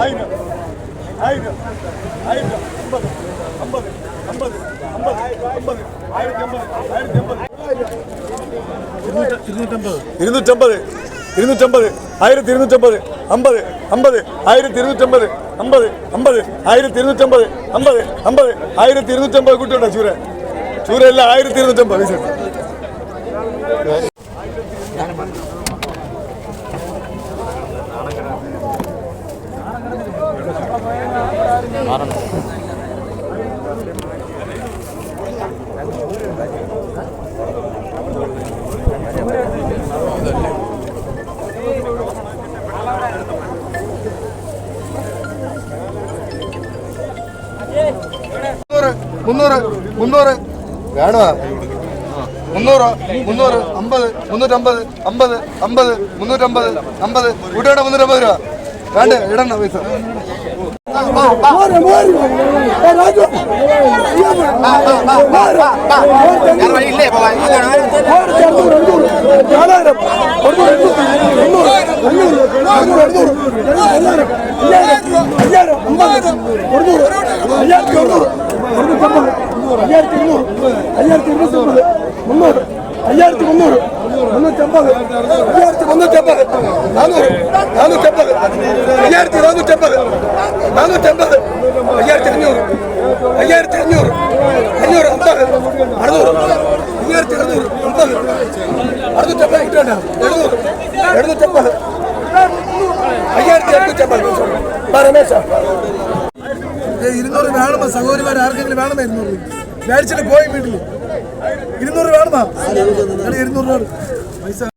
ആയിരം ആയിരം ആയിരം അമ്പത്. അമ്പത്. അമ്പത്. അമ്പത്. അമ്പത്. ആയിരത്തി അമ്പത്. ആയിരത്തി അമ്പത്. ഇരുന്നൂറ്റമ്പത്. ഇരുന്നൂറ്റമ്പത്. ആയിരത്തി ഇരുന്നൂറ്റമ്പത്. അമ്പത്. അമ്പത്. ആയിരത്തി ഇരുന്നൂറ്റമ്പത്. അമ്പത്. അമ്പത്. ആയിരത്തി ഇരുന്നൂറ്റമ്പത്. അമ്പത്. അമ്പത്. ആയിരത്തി ഇരുന്നൂറ്റമ്പത് കുട്ടിയുണ്ടോ ചൂര? ചൂരല്ല ആയിരത്തി ഇരുന്നൂറ്റമ്പത്. പൈസ മുന്നൂറ് മുന്നൂറ്. വേണോ? മുന്നൂറ് മുന്നൂറ് അമ്പത് മുന്നൂറ്റമ്പത് അമ്പത് അമ്പത് മുന്നൂറ്റമ്പത് അമ്പത്. കൂട്ടുകട മുന്നൂറ്റമ്പത് രൂപ? വേണ്ട ഇടണ്ട പൈസ. അയ്യായിരത്തി മുന്നൂറ് മുന്നൂറ്റമ്പത് അയ്യായിരത്തി മുന്നൂറ്റമ്പത് നാനൂറ് നാനൂറ്റമ്പത് അയ്യായിരത്തി നാനൂറ്റമ്പത് നാനൂറ്റമ്പത് അയ്യായിരത്തി അഞ്ഞൂറ് അയ്യായിരത്തി അഞ്ഞൂറ് അഞ്ഞൂറ് അമ്പത് അറുന്നൂറ് അയ്യായിരത്തി അറുന്നൂറ് അമ്പത് അറുന്നൂറ്റമ്പത് എഴുന്നൂറ് എഴുന്നൂറ്റമ്പത് അയ്യായിരത്തി ഇരുന്നൂറ് വേണമോ സഹോദരിമാർ ആർക്കെങ്കിലും വേണമോ ഇരുന്നൂറ്? മേടിച്ചിട്ട് പോയി വീട്ടിൽ ഇരുന്നൂറ് വേണമോ? ഇരുന്നൂറ് പൈസ